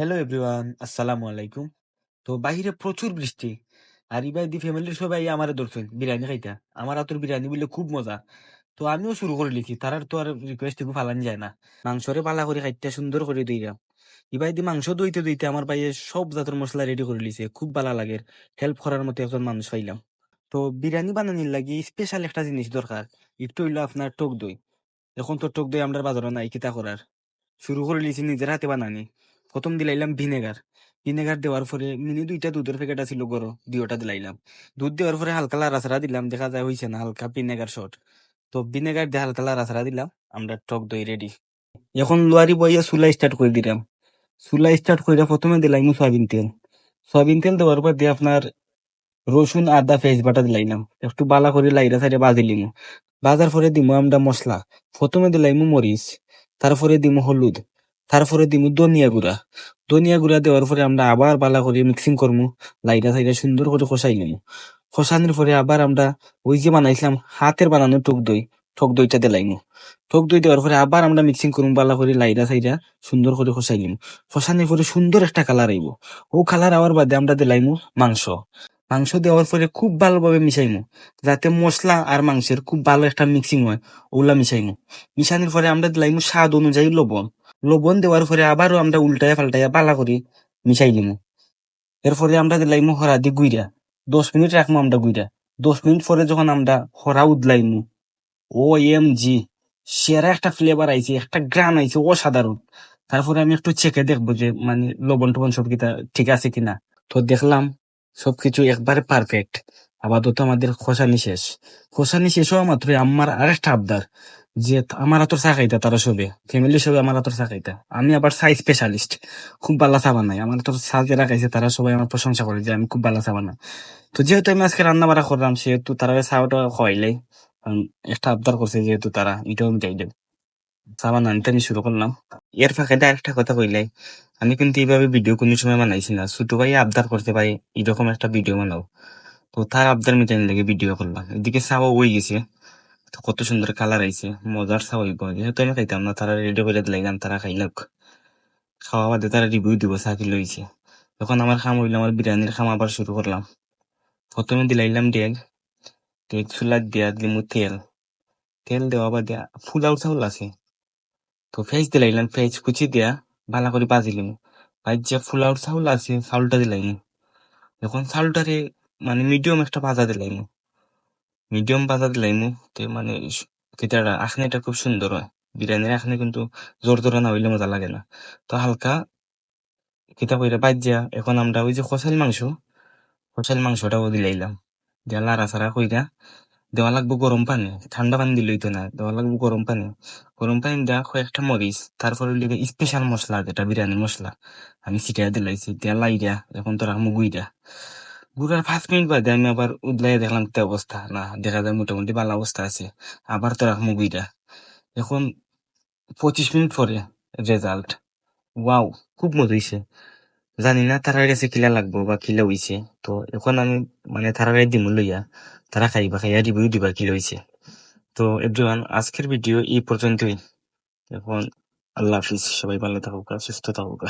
Hello everyone আসসালামু আলাইকুম তো বাহিরে প্রচুর বৃষ্টি। আর ইবাই দি ফ্যামিলির সবাই আমার ধরছেন। বিরিয়ানি খাইতা। আমার আতর বিরিয়ানি বললে খুব মজা। তো আমিও শুরু করে লিখি তার তো আর রিকোয়েস্ট একটু ফালান যায় না। মাংসরে পালা করে খাইতে, সুন্দর করে দিলাম ইবাই দি মাংস দইতে দইতে আমার ভাইয়ে সব জাতের মশলা রেডি করে লিছে খুব ভালো লাগে। হেল্প করার মতো একজন মানুষ পাইলাম তো বিরিয়ানি বানানির লাগি স্পেশাল একটা জিনিস দরকার। একটু হইল আপনার টক দই। এখন তো টক দই আমরা বাজারে নাই, কিতা করার? শুরু করে লিছি নিজের হাতে বানানি। প্রথম দিলাইলাম ভিনেগার। ভিনেগার দেওয়ার পরে মিনি দুইটা দুধের প্যাকেট আছিল গরো, দুইটা দিলাইলাম। দুধ দেওয়ার পরে হালকা লাড়াচাড়া দিলাম, দেখা যায় হইছে না, হালকা ভিনেগার শট তো ভিনেগার দিয়ে হালকা লাড়াচাড়া দিলাম, আমরা টক দই রেডি এখন লোয়ারি বইয়া চুলা স্টার্ট করে দিলাম। চুলা স্টার্ট করে প্রথমে দিলাম সয়াবিন তেল। সয়াবিন তেল দেওয়ার পর দিয়ে আপনার রসুন, আদা পেঁয়াজ বাটা দিলাইলাম। একটু বালা করে লাইরা সাইডে বাজি লিমু। বাজার পরে দিমু আমরা মশলা। প্রথমে দিলাইমু মরিচ, তারপরে দিমু হলুদ। তারপরে দিমু ধনিয়া গুঁড়া ধনিয়া গুঁড়া দেওয়ার পরে আমরা আবার বালা করে মিক্সিং করমু লাইটা সাইডে সুন্দর করে কষাই নিমু। কষানোর পরে আবার আমরা ওই যে বানাইছিলাম, হাতের বানানো টক দই টক দইটা দিলাইমু। টক দই দেওয়ার পরে আবার আমরা মিক্সিং করুম, বালা করে লাইরা সাইডা সুন্দর করে কষাই নিমু। কষানোর পরে সুন্দর একটা কালার আইব। ও কালার আওয়ার বাদে আমরা দিলাইমু মাংস। মাংস দেওয়ার পরে খুব ভালোভাবে মিশাইমু, যাতে মশলা আর মাংসের খুব ভালো একটা মিক্সিং হয় ওগুলা মিশাইমু। মিশানোর পরে আমরা দিলাইমু স্বাদ অনুযায়ী লবণ। লবণ দেওয়ার পরে আবারও আমরা উল্টায়া পাল্টায়া বালা করে মিশাই দিমু এরপরে আমরা দিলাইমু হরাদি গুইরা। দশ মিনিট রাখব আমরা গুইরা। দশ মিনিট পরে যখন আমরা হরা উদলাইমু ও এম জি সেরা একটা ফ্লেভার আইছে, একটা গ্রান আইছে, অসাধারণ। তারপরে আমি একটু চেকে দেখব যে মানে লবণ টবণ সব কিটা ঠিক আছে কিনা। তো দেখলাম সবকিছু একবারে পারফেক্ট আপাতত আমাদের খোসানি শেষ। খোসানি শেষ হওয়া মাত্রই আমার আরেকটা আবদার। যে আমার হাতর চা খাইতা, তারা সবে। ফ্যামিলি সবে আমার হাতর চা খাইতা। আমি আবার চা স্পেশালিস্ট খুব ভালো চা বানাই আমার হাতর চা যারা খাইছে, তারা সবাই আমার প্রশংসা করে যে আমি খুব ভালো চা বানাই। তো যেহেতু আমি আজকে রান্না বাড়া করলাম, সেহেতু তারা চাওয়াটা খাওয়াইলাই একটা আবদার করছে যেহেতু তারা, এটাও আমি চাই দেব চা বানানিতে আমি শুরু করলাম। এর ফাঁকে আরেকটা কথা কইলাই আমি কিন্তু এইভাবে ভিডিও কোনো সময় বানাইছি না। ছোট ভাই আবদার করতে ভাই, এরকম একটা ভিডিও বানাও। তো তার আবদার মিটাইন লাগে ভিডিও করলাম। এদিকে চাওয়া ওই গেছে। কত সুন্দর কালার আইছে, মজার চাওয়া হইব যেহেতু আমি খাইতাম না, তারা রেডি করে দিলাম তারা খাইলাক খাওয়া বাদে তারা রিভিউ দিব, চা কি লইছে। তখন আমার খাম হইল, আমার বিরিয়ানির খাম আবার শুরু করলাম। প্রথমে দিলাইলাম ডেগ ডেগ চুলাত দিয়া দিমু তেল। তেল দেওয়া বাদে ফুলাও চাউল আছে। তো ফেজ দিলাইলাম ফেজ কুচি দিয়া ভালো করে বাজিলিম ভাজ্যা ফুলাউর চাউল আছে, চাউলটা দিলাইম। এখন চাউলটারে মানে মিডিয়াম একটা ভাজা দিলাইম। মিডিয়াম ভাজা দিলাইম তে মানে কেটারা আখনিটা খুব সুন্দর হয়। বিরিয়ানির আখনি কিন্তু জোর জোরে না হইলে মজা লাগে না। তো হালকা কিতা কইরা বাজ্যা এখন আমরা ওই যে কষাইল মাংস কষাইল মাংসটাও দিলাইলাম দিয়া লাড়া সারা কইরা দেওয়া লাগবো গরম পানি ঠান্ডা পানি দিলেই তো না, দেওয়া লাগবো গরম পানি। গরম পানি দেওয়া কয়েকটা মরিচ, তারপরে লিগে স্পেশাল মশলা, যেটা বিরিয়ানি মশলা, আমি ছিটিয়া দিলাইছি, দিয়া লাইরা, এখন তো রাখব গুড়ার পাঁচ মিনিট বাদে আমি আবার উদলাই দেখলাম কি অবস্থা। না, দেখা যায় মোটামুটি ভালো অবস্থা আছে। আবার তো রাখব গুইরা। এখন পঁচিশ মিনিট পরে রেজাল্ট ওয়াও খুব মজা হইছে। জানি না তারা কাছে কিলা লাগবো বা কিলা হইছে। তো এখন আমি মানে তারা দিমু লইয়া। তারা খাইবা খাইয়া রিভিউ দিবা কি হইছে। তো এভরিওয়ান আজকের ভিডিও এই পর্যন্তই। এখন আল্লাহ হাফিজ। সবাই ভালো থাকুক সুস্থ থাকুক।